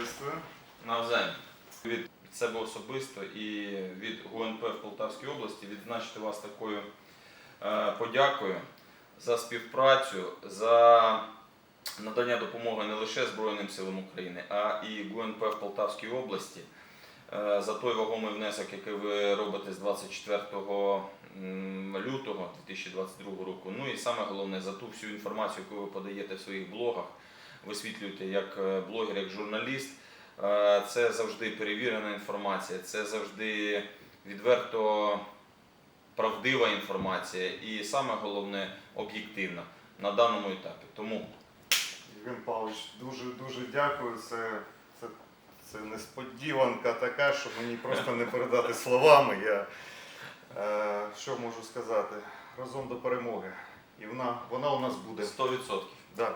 Приветствую. Навзаєм. Від себе особисто і від ГУНП в Полтавській області відзначити вас такою е, подякою за співпрацю, за надання допомоги не лише Збройним силам України, а і ГУНП в Полтавській області е, за той вагомий внесок, який ви робите з 24 лютого 2022 року. Ну і саме головне за ту всю інформацію, яку ви подаєте в своїх блогах, висвітлюєте як е, блогер, як журналіст. Е, Це завжди перевірена інформація, це завжди відверто правдива інформація і саме головне об'єктивна на даному етапі. Тому Євген Павлович, дуже дуже дякую. Це, це, це несподіванка така, що мені просто не передати словами. Я е, що можу сказати? Разом до перемоги. І вона, вона у нас буде. 100%. Да.